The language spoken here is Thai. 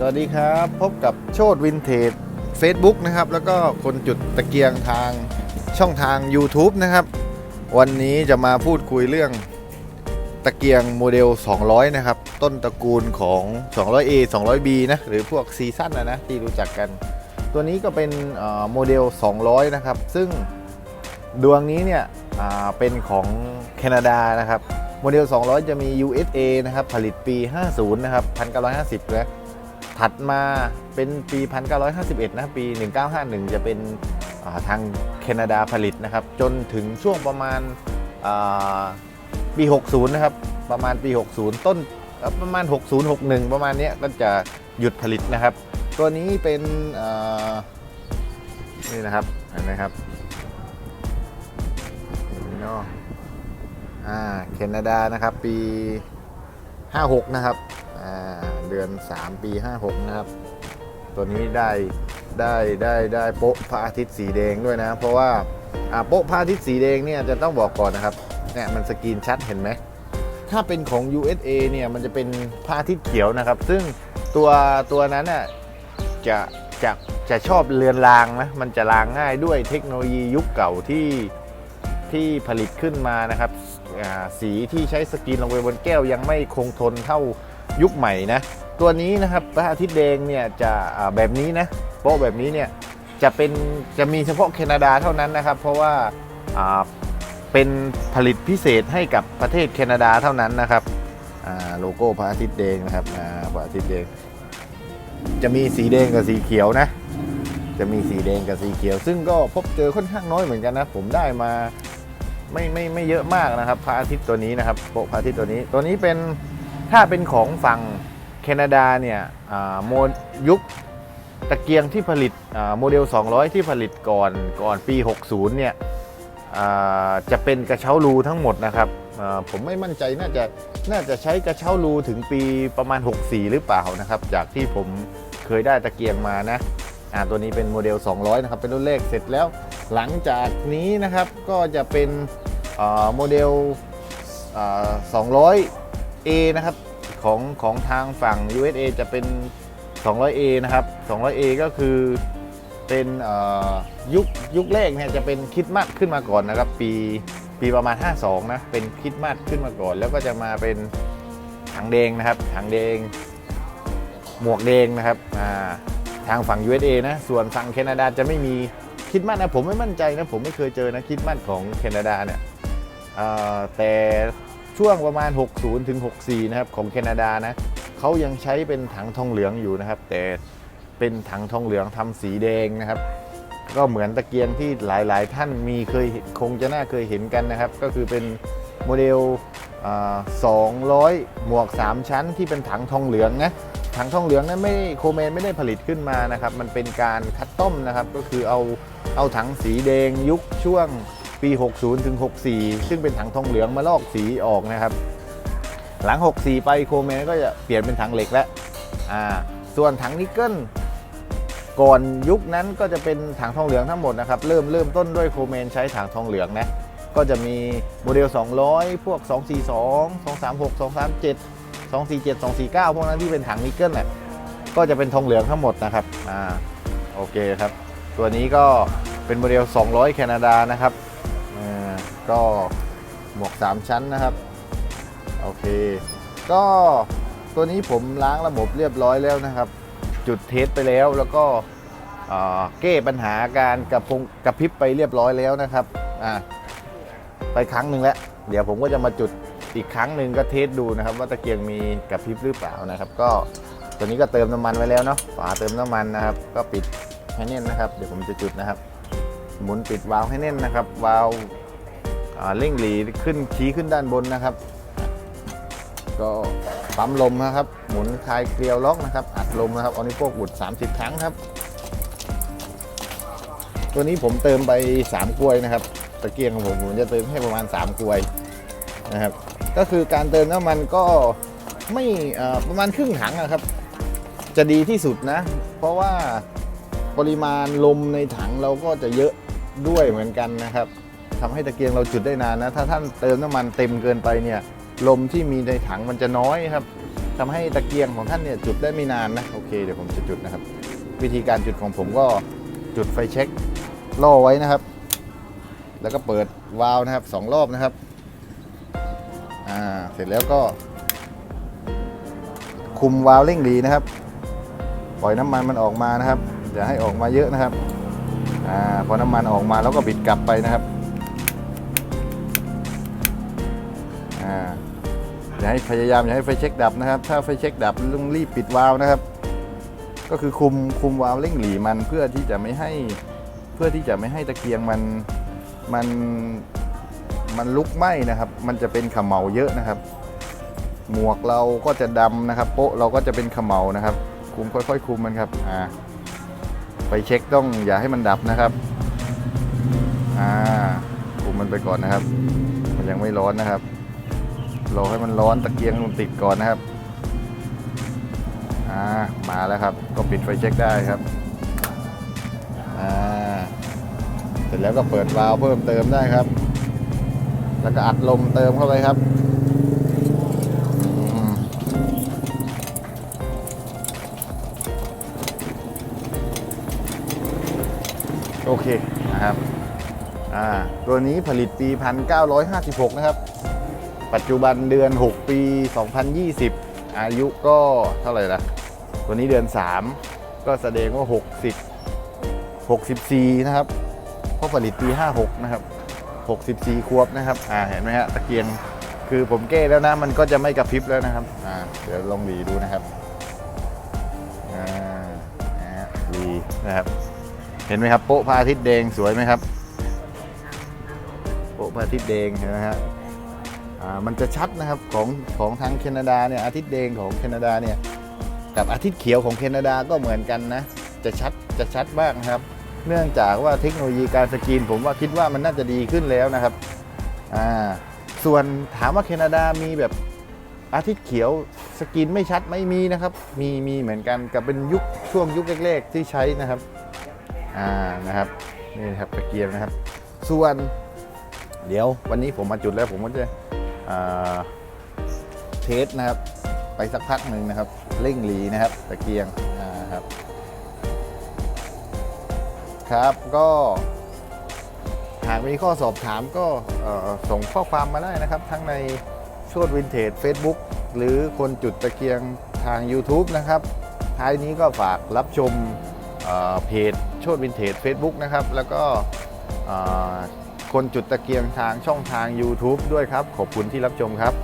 สวัสดีครับ พบกับโชดวินเทจ Facebook นะครับ แล้วก็คนจุดตะเกียงทางช่องทาง YouTube นะครับ วันนี้จะมาพูดคุยเรื่องตะเกียงโมเดล 200 นะครับ ต้นตระกูลของ 200A 200B นะ หรือพวกซีซั่นนะนะที่รู้จักกัน ตัวนี้ก็เป็นโมเดล 200 นะครับ ซึ่งดวงนี้เนี่ยเป็นของแคนาดานะครับโมเดล 200 จะมี USA นะครับ ผลิตปี 50 นะครับ 1950นะ ถัดมาเป็นปี 1951 นะ ปี 1951 จะเป็นาทางแคนาดาผลิตนะครับ จนถึงช่วงประมาณาปี 60 นะครับ ประมาณปี 60 ต้นประมาณ 60 61 ประมาณนี้ก็จะหยุดผลิตนะครับ ตัวนี้เป็นนี่นะครับเห็นไหมครับนาะอ่าแคนาดานะครับ ปี 56 นะครับ เดือน 3 ปี 56 นะครับ ตัวนี้ได้ได้ได้ได้โป๊ะพระอาทิตย์สีแดงด้วยนะ เพราะว่าอ่าโป๊ะพระอาทิตย์สีแดงเนี่ยจะต้องบอกก่อนนะครับเนี่ยมันสกรีนชัดเห็นไหมถ้าเป็นของ USA เนี่ยมันจะเป็นพระอาทิตย์เขียวนะครับ ซึ่งตัวตัวนั้นน่ะจะจะจะชอบเลือนลางนะมันจะลางง่ายด้วยเทคโนโลยียุคเก่าที่ที่ผลิตขึ้นมานะครับ สีที่ใช้สกรีนลงไปบนแก้วยังไม่คงทนเท่า ยุคใหม่นะ ตัวนี้นะครับพระอาทิตย์แดงเนี่ยจะแบบนี้นะโป๊ะแบบนี้เนี่ยจะเป็นจะมีเฉพาะแคนาดาเท่านั้นนะครับ เพราะว่าเป็นผลิตพิเศษให้กับประเทศแคนาดาเท่านั้นนะครับโลโก้พระอาทิตย์แดงนะครับพระอาทิตย์แดงจะมีสีแดงกับสีเขียวนะ จะมีสีแดงกับสีเขียว ซึ่งก็พบเจอค่อนข้างน้อยเหมือนกันนะ ผมได้มาไม่ไม่ไม่เยอะมากนะครับ พระอาทิตย์ตัวนี้นะครับโปะพระอาทิตย์ตัวนี้ ตัวนี้เป็น ถ้าเป็นของฝั่งแคนาดาเนี่ยโมยุคตะเกียงที่ผลิตโมเดล 200 ที่ผลิตก่อนก่อนปี 60 เนี่ยจะเป็นกระเช้ารูทั้งหมดนะครับผมไม่มั่นใจน่าจะน่าจะใช้กระเช้ารูถึงปีประมาณ 64 หรือเปล่านะครับ จากที่ผมเคยได้ตะเกียงมานะาตัวนี้เป็นโมเดล 200 นะครับ เป็นรุ่นแรกเสร็จแล้ว หลังจากนี้นะครับก็จะเป็นโมเดล 200 A นะครับของของทางฝั่ง USA จะเป็น 200A นะครับ 200A ก็คือเป็นยุคยุคแรกเนี่ยจะเป็นคิดมัดขึ้นมาก่อนนะครับ ปีปีประมาณ 52 นะ เป็นคิดมัดขึ้นมาก่อน แล้วก็จะมาเป็นถังแดงนะครับถังแดง หมวกแดงนะครับทางฝั่ง USA นะ ส่วนฝั่งแคนาดาจะไม่มีคิดมัดนะผมไม่มั่นใจนะ ผมไม่เคยเจอนะคิดมัดของแคนาดาเนี่ยแต่ ช่วงประมาณ 60ถึง64 นะครับ ของแคนาดานะเขายังใช้เป็นถังทองเหลืองอยู่นะครับ แต่เป็นถังทองเหลืองทำสีแดงนะครับ ก็เหมือนตะเกียงที่หลาย ๆ ท่านมีเคยคงจะน่าเคยเห็นกันนะครับ ก็คือเป็นโมเดล 200 หมวก 3 ชั้นที่เป็นถังทองเหลืองนะถังทองเหลืองนั้นไม่โคเมนไม่ได้ผลิตขึ้นมานะครับ มันเป็นการคัดต้มนะครับ ก็คือเอาเอาถังสีแดงยุคช่วง ปี 60ถึง64 ซึ่งเป็นถังทองเหลืองมาลอกสีออกนะครับ หลัง 64 ไปโคเมนก็จะเปลี่ยนเป็นถังเหล็กแล้วอ่าส่วนถังนิกเกิลก่อนยุคนั้นก็จะเป็นถังทองเหลืองทั้งหมดนะครับเริ่มเริ่มต้นด้วยโคเมนใช้ถังทองเหลืองนะก็จะมีโมเดล 200 พวก 242 236 237 247 249 พวกนั้นที่เป็นถังนิกเกิลน่ะก็จะเป็นทองเหลืองทั้งหมดนะครับอ่าโอเคครับ ตัวนี้ก็เป็นโมเดล 200 แคนาดานะครับ ก็หมวก 3 ชั้นนะครับ โอเค ก็ตัวนี้ผมล้างระบบเรียบร้อยแล้วนะครับ จุดเทสไปแล้วแล้วก็เอ่อแก้ปัญหาการกระพงกระพริบไปเรียบร้อยแล้วนะครับอ่าไปครั้งหนึ่งแล้ว เดี๋ยวผมก็จะมาจุดอีกครั้งหนึ่งก็เทสดูนะครับ ว่าตะเกียงมีกระพริบหรือเปล่านะครับ ก็ตัวนี้ก็เติมน้ำมันไว้แล้วเนาะฝาเติมน้ำมันนะครับ ก็ปิดให้แน่นนะครับ เดี๋ยวผมจะจุดนะครับ หมุนปิดวาล์วให้แน่นนะครับวาล์ว เร่งหลีขึ้นชี้ขึ้นด้านบนนะครับ ก็ปั๊มลมนะครับ หมุนคลายเกลียวล็อกนะครับ อัดลมนะครับเอานิ้วโป้งอุด30 ครั้งครับ ตัวนี้ผมเติมไป 3 กลวยนะครับ ตะเกียงของผมผมจะเติมให้ประมาณ 3 กลวยนะครับ ก็คือการเติมน้ำมันก็ไม่ประมาณครึ่งถังอะครับ จะดีที่สุดนะ เพราะว่าปริมาณลมในถังเราก็จะเยอะด้วยเหมือนกันนะครับ ทำให้ตะเกียงเราจุดได้นานนะ ถ้าท่านเติมน้ำมันเต็มเกินไปเนี่ยลมที่มีในถังมันจะน้อยครับทำให้ตะเกียงของท่านเนี่ยจุดได้ไม่นานนะโอเคเดี๋ยวผมจะจุดนะครับ วิธีการจุดของผมก็จุดไฟเช็คล่อไว้นะครับ แล้วก็เปิดวาล์วนะครับสองรอบนะครับอ่าเสร็จแล้วก็ คุมวาล์วเร่งหรีนะครับ ปล่อยน้ำมันมันออกมานะครับอย่าให้ออกมาเยอะนะครับอ่าพอน้ำมันออกมาแล้วก็บิดกลับไปนะครับาให้พยายามอย่าให้ไฟเช็คดับนะครับ ถ้าไฟเช็คดับต้องรีบปิดวาล์วนะครับ ก็คือคุมคุมวาล์วเร่งหลีมันเพื่อที่จะไม่ให้เพื่อที่จะไม่ให้ตะเกียงมันมันมันลุกไหม้นะครับ มันจะเป็นขมเหลาเยอะนะครับ หมวกเราก็จะดำนะครับโป๊ะเราก็จะเป็นขมเหลานะครับ คุมค่อย ๆ คุมมันครับอ่าไปเช็คต้องอย่าให้มันดับนะครับอ่าคุมมันไปก่อนนะครับ มันยังไม่ร้อนนะครับ รอให้มันร้อนตะเกียงมันติดก่อนนะครับอ่ามาแล้วครับ ก็ปิดไฟเช็คได้ครับอ่าเสร็จแล้วก็เปิดวาล์วเพิ่มเติมได้ครับ แล้วก็อัดลมเติมเข้าไปครับโอเคนะครับ อ่า ตัวนี้ผลิตปี 1956 นะครับ ปัจจุบันเดือน 6 ปี 2020 อายุก็เท่าไหร่ละตัวนี้เดือน 3 ก็แสดงว่า 60 64 นะครับเพราะผลิตปี 56 นะครับ 64 ควบนะครับ อ่า เห็นไหมฮะ ตะเกียง คือผมเก้แล้วนะ มันก็จะไม่กระพริบแล้วนะครับ อ่า เดี๋ยวลองหลีดูนะครับ อ่านะฮะดีนะครับ เห็นไหมครับ โป๊ะพระอาทิตย์แดงสวยไหมครับ โป๊ะพระอาทิตย์แดงเห็นไหมฮะ มันจะชัดนะครับของของทางแคนาดาเนี่ยอาทิตย์แดงของแคนาดาเนี่ยกับอาทิตย์เขียวของแคนาดาก็เหมือนกันนะจะชัดจะชัดมากครับ เนื่องจากว่าเทคโนโลยีการสกรีน ผมว่าคิดว่ามันน่าจะดีขึ้นแล้วนะครับอ่าส่วนถามว่าแคนาดามีแบบอาทิตย์เขียวสกรีนไม่ชัดไม่มีนะครับ มีมีเหมือนกันกับเป็นยุคช่วงยุคแรกๆที่ใช้นะครับอ่านะครับนี่ครับตะเกียงนะครับ ส่วนเดี๋ยววันนี้ผมมาจุดแล้วผมก็จะ เทสนะครับ ไปสักพักหนึ่งนะครับเร่งหลีนะครับตะเกียงอ่าครับ ครับก็หากมีข้อสอบถามก็ส่งข้อความมาได้นะครับ ทั้งในโชดวินเทจ Facebook หรือคนจุดตะเกียงทาง YouTube นะครับ ท้ายนี้ก็ฝากรับชมเเพจโชดวินเทจ Facebook นะครับ แล้วก็ คนจุดตะเกียงทางช่องทาง YouTube ด้วยครับ ขอบคุณที่รับชมครับ